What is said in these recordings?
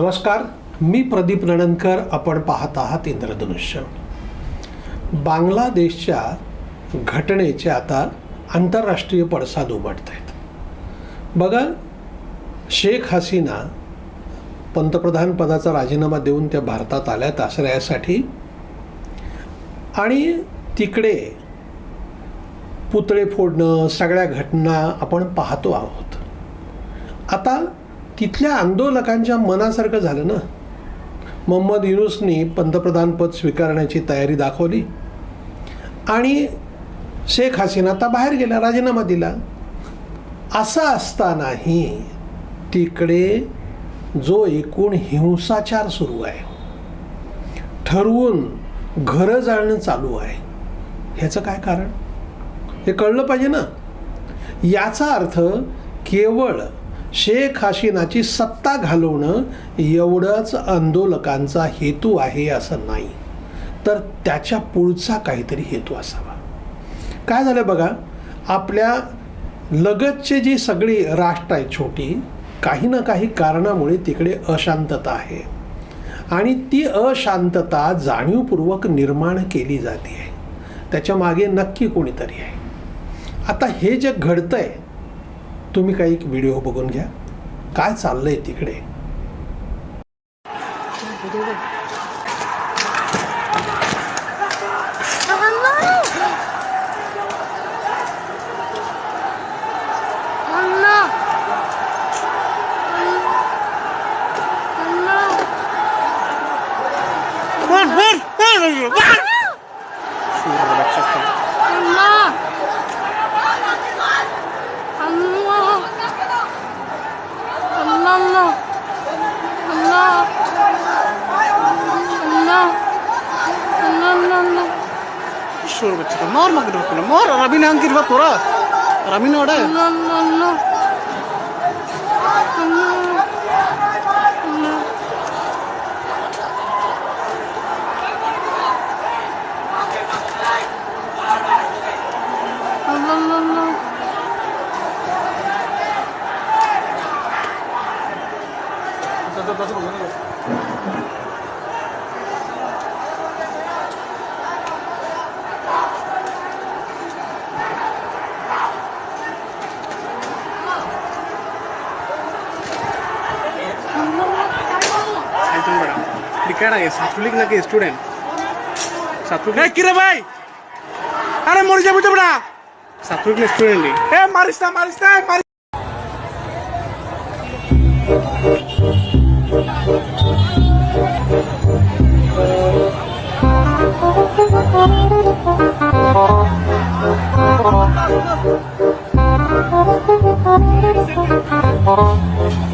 नमस्कार मी प्रदीप नणनकर आपण पाहत आहात इंद्रधनुष्य. बांगलादेशच्या घटनेचे आता आंतरराष्ट्रीय पडसाद उमटत आहेत बघा शेख हसीना पंतप्रधान पदाचा राजीनामा देऊन त्या भारतात आल्यात आश्रयासाठी. आणि तिकडे पुतळे फोडणं सगळ्या घटना आपण पाहतो आहोत. आता तिथल्या आंदोलकांच्या मनासारखं झालं ना? मोहम्मद युनुसनी पंतप्रधानपद स्वीकारण्याची तयारी दाखवली. आणि शेख हसीना आता बाहेर गेला राजीनामा दिला. असं असतानाही तिकडे जो एकूण हिंसाचार सुरू आहे ठरवून घरं जाळणं चालू आहे ह्याचं काय कारण? हे कळलं पाहिजे ना? याचा अर्थ केवळ शेख हसीनाची सत्ता घालवणं एवढंच आंदोलकांचा हेतू आहे असं नाही. तर त्याच्या पुढचा काहीतरी हेतू असावा. काय झालं बघा आपल्या लगतचे जी सगळी राष्ट्र आहे छोटी काही ना काही कारणामुळे तिकडे अशांतता आहे. आणि ती अशांतता जाणीवपूर्वक निर्माण केली जाते. आहे त्याच्यामागे नक्की कोणीतरी आहे. आता हे जे घडतं आहे तुम्ही काही एक व्हिडिओ बघून घ्या. काय चाललंय तिकडे? Rabina ang kirba tora. Rabina oda. Allah Allah Allah. Thank you. কেডা ছাত্রলীগ নাকি স্টুডেন্ট ছাত্রলীগ কি রে ভাই আরে মরে যাব তো বড়া ছাত্রলীগ স্টুডেন্ট এ মারিস না মারিস না মারিস Thank you.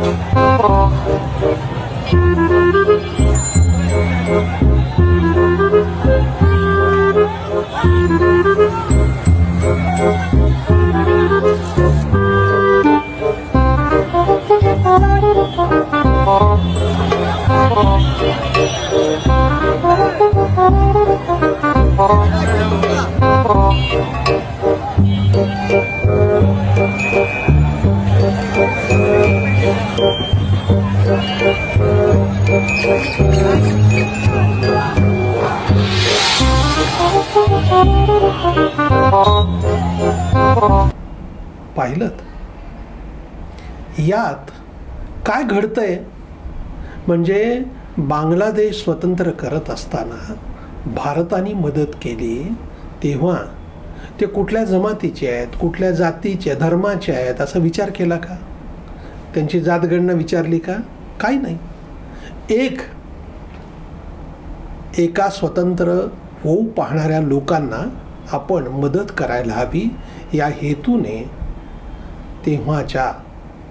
पाहिलं? यात काय घडतंय? म्हणजे बांगलादेश स्वतंत्र करत असताना भारताने मदत केली तेव्हा. ते कुठल्या जमातीचे आहेत कुठल्या जातीचे धर्माचे आहेत असा विचार केला का? त्यांची जातगणना विचारली का? काही नाही. एक एका स्वतंत्र होऊ पाहणाऱ्या लोकांना आपण मदत करायला हवी या हेतूने तेव्हाच्या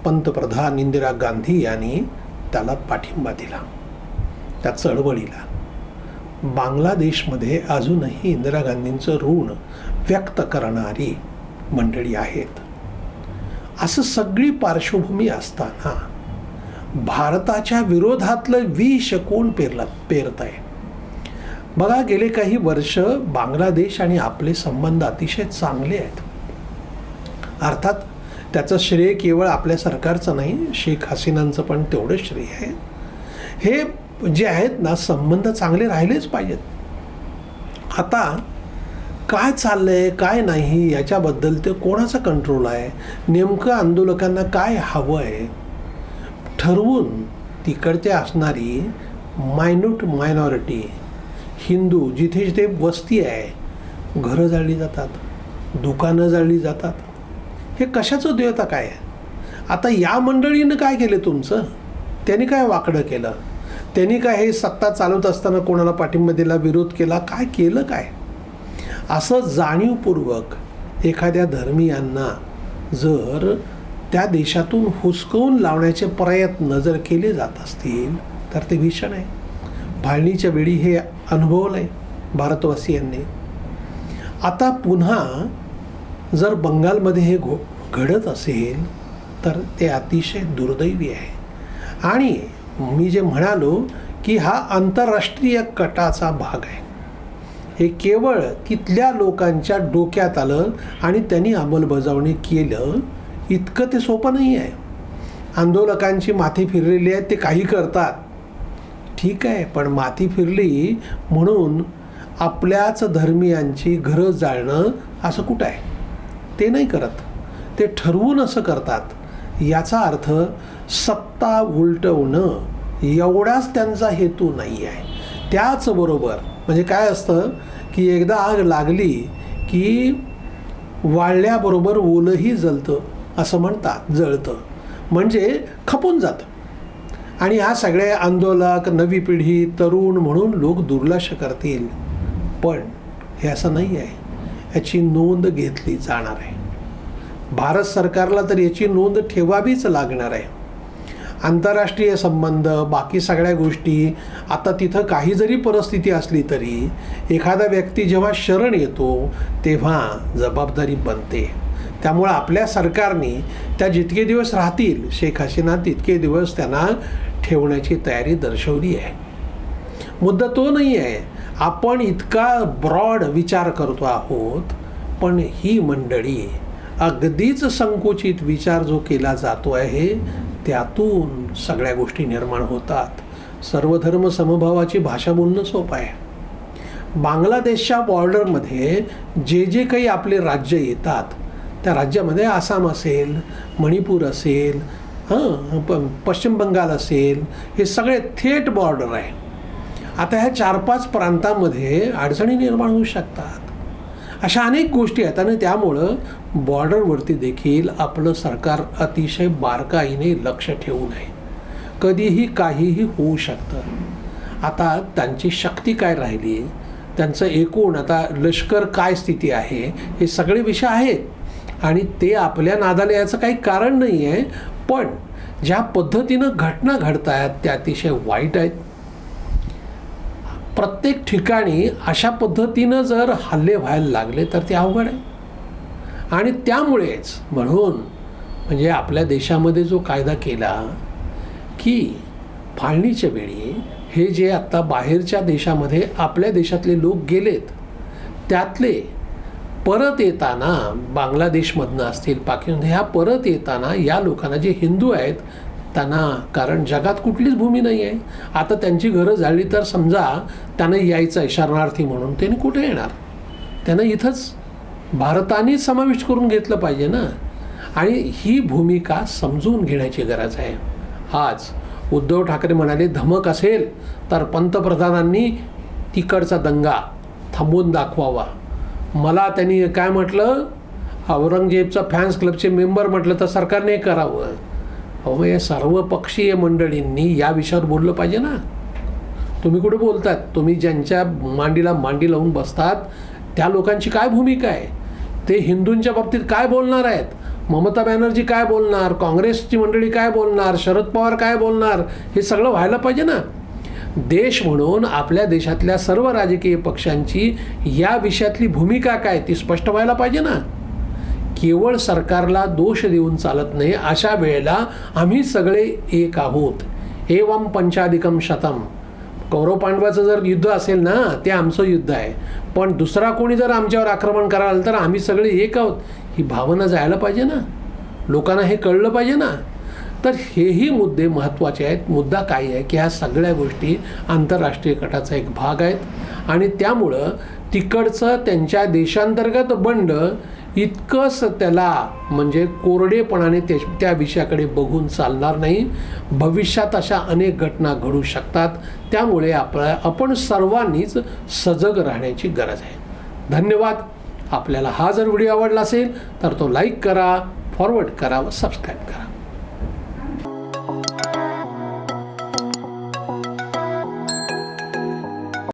पंतप्रधान इंदिरा गांधी यांनी त्याला पाठिंबा दिला. त्या चळवळीला बांगलादेशमध्ये अजूनही इंदिरा गांधींचं ऋण व्यक्त करणारी मंडळी आहेत. असं सगळी पार्श्वभूमी असताना भारताच्या विरोधातलं विष कोण पेरलं पेरत आहे बघा गेले काही वर्ष बांगलादेश आणि आपले संबंध अतिशय चांगले आहेत. अर्थात त्याचं श्रेय केवळ आपल्या सरकारचं नाही शेख हसीनांचं पण तेवढं श्रेय आहे. हे जे आहेत ना संबंध चांगले राहिलेच पाहिजेत. आता काय चाललं आहे काय नाही याच्याबद्दल ते कोणाचा कंट्रोल आहे? नेमकं आंदोलकांना काय हवं आहे ठरवून तिकडचे असणारी मायन्यूट मायनॉरिटी हिंदू जिथे जिथे वस्ती आहे घरं जाळली जातात दुकानं जाळली जातात हे कशाचं देवता काय आहे? आता या मंडळीनं काय केलं तुमचं? त्यांनी काय वाकडं केलं? त्यांनी काय हे सत्ता चालवत असताना कोणाला पाठिंबा दिला विरोध केला? काय केलं काय? असं जाणीवपूर्वक एखाद्या धर्मीयांना जर त्या देशातून हुसकवून लावण्याचे प्रयत्न जर केले जात असतील तर ते भीषण आहे. भाळणीच्या वेळी हे अनुभवलं आहे भारतवासियांनी. आता पुन्हा जर बंगालमध्ये हे घो घडत असेल तर ते अतिशय दुर्दैवी आहे. आणि मी जे म्हणालो की हा आंतरराष्ट्रीय कटाचा भाग आहे. हे केवळ तिथल्या लोकांच्या डोक्यात आलं आणि त्यांनी अंमलबजावणी केलं इतकं ते सोपं नाही आहे. आंदोलकांची माथी फिरलेली आहे ते काही करतात. ठीक आहे पण माती फिरली म्हणून आपल्याच धर्मियांची घरं जाळणं असं कुठं आहे? ते नाही करत. ते ठरवून असं करतात. याचा अर्थ सत्ता उलटवणं एवढाच त्यांचा हेतू नाही आहे. त्याचबरोबर म्हणजे काय असतं की एकदा आग लागली की वाळल्याबरोबर ओलंही जळतं असं म्हणतात जळतं. म्हणजे खपून जातं. आणि ह्या सगळे आंदोलक नवी पिढी तरुण म्हणून लोक दुर्लक्ष करतील. पण हे असं नाही आहे. याची नोंद घेतली जाणार आहे. भारत सरकारला तर याची नोंद ठेवावीच लागणार आहे. आंतरराष्ट्रीय संबंध बाकी सगळ्या गोष्टी आता तिथं काही जरी परिस्थिती असली तरी एखादा व्यक्ती जेव्हा शरण येतो तेव्हा जबाबदारी बनते. त्यामुळं आपल्या सरकारने त्या जितके दिवस राहतील शेख हसीना तितके दिवस त्यांना ठेवण्याची तयारी दर्शवली आहे. मुद्दा तो नाही आहे आपण इतका ब्रॉड विचार करतो आहोत पण ही मंडळी अगदीच संकुचित विचार जो केला जातो आहे त्यातून सगळ्या गोष्टी निर्माण होतात. सर्वधर्म समभावाची भाषा बोलणं सोपं आहे. बांगलादेशच्या बॉर्डरमध्ये जे जे काही आपले राज्य येतात त्या राज्यामध्ये आसाम असेल मणिपूर असेल हां प पश्चिम बंगाल असेल हे सगळे थेट बॉर्डर आहे. आता ह्या चार पाच प्रांतामध्ये अडचणी निर्माण होऊ शकतात. अशा अनेक गोष्टी आहेत आणि त्यामुळं बॉर्डरवरती देखील आपलं सरकार अतिशय बारकाईने लक्ष ठेवू नये. कधीही काहीही होऊ शकतं. आता त्यांची शक्ती काय राहिली? त्यांचं एकूण आता लष्कर काय स्थिती आहे? हे सगळे विषय आहेत. आणि ते आपल्या नादाला याचं काही कारण नाही आहे पण ज्या पद्धतीनं घटना घडत आहेत त्या अतिशय वाईट आहेत. प्रत्येक ठिकाणी अशा पद्धतीनं जर हल्ले व्हायला लागले तर ते अवघड आहे. आणि त्यामुळेच म्हणून म्हणजे आपल्या देशामध्ये जो कायदा केला की फाळणीच्या वेळी हे जे आत्ता बाहेरच्या देशामध्ये आपल्या देशातले लोक गेलेत त्यातले परत येताना बांगलादेशमधनं असतील पाकिस्तान ह्या परत येताना या लोकांना जे हिंदू आहेत त्यांना कारण जगात कुठलीच भूमी नाही आहे आता त्यांची घरं झाली तर समजा त्यांना यायचं आहे शरणार्थी म्हणून. त्यांनी कुठे येणार? त्यांना इथंच भारताने समाविष्ट करून घेतलं पाहिजे ना. आणि ही भूमिका समजून घेण्याची गरज आहे. आज उद्धव ठाकरे म्हणाले धमक असेल तर पंतप्रधानांनी तिकडचा दंगा थांबवून दाखवावा. मला त्यांनी काय म्हटलं? औरंगजेबचा फॅन्स क्लबचे मेंबर म्हटलं तर सरकारने करावं. अहो या सर्व पक्षीय मंडळींनी या विषयावर बोललं पाहिजे ना. तुम्ही कुठे बोलतात? तुम्ही ज्यांच्या मांडीला मांडी लावून बसतात त्या लोकांची काय भूमिका आहे? ते हिंदूंच्या बाबतीत काय बोलणार आहेत? ममता बॅनर्जी काय बोलणार? काँग्रेसची मंडळी काय बोलणार? शरद पवार काय बोलणार? हे सगळं व्हायला पाहिजे ना. देश म्हणून आपल्या देशातल्या सर्व राजकीय पक्षांची या विषयातली भूमिका काय ती स्पष्ट व्हायला पाहिजे ना. केवळ सरकारला दोष देऊन चालत नाही अशा वेळेला आम्ही सगळे एक आहोत. एवम पंचाधिकम शतम. कौरव पांडवाचं जर युद्ध असेल ना ते आमचं युद्ध आहे. पण दुसरा कोणी जर आमच्यावर आक्रमण कराल तर आम्ही सगळे एक आहोत. ही भावना जायला पाहिजे ना? लोकांना हे कळलं पाहिजे ना? तर हेही मुद्दे महत्त्वाचे आहेत. मुद्दा काय आहे की ह्या सगळ्या गोष्टी आंतरराष्ट्रीय गटाचा एक भाग आहेत. आणि त्यामुळं तिकडचं त्यांच्या देशांतर्गत बंड इतकंच त्याला म्हणजे कोरडेपणाने ते त्या विषयाकडे बघून चालणार नाही. भविष्यात अशा अनेक घटना घडू शकतात. त्यामुळे आपल्या आपण सर्वांनीच सजग राहण्याची गरज आहे. धन्यवाद. आपल्याला हा जर व्हिडिओ आवडला असेल तर तो लाईक करा फॉरवर्ड करा व सबस्क्राईब करा.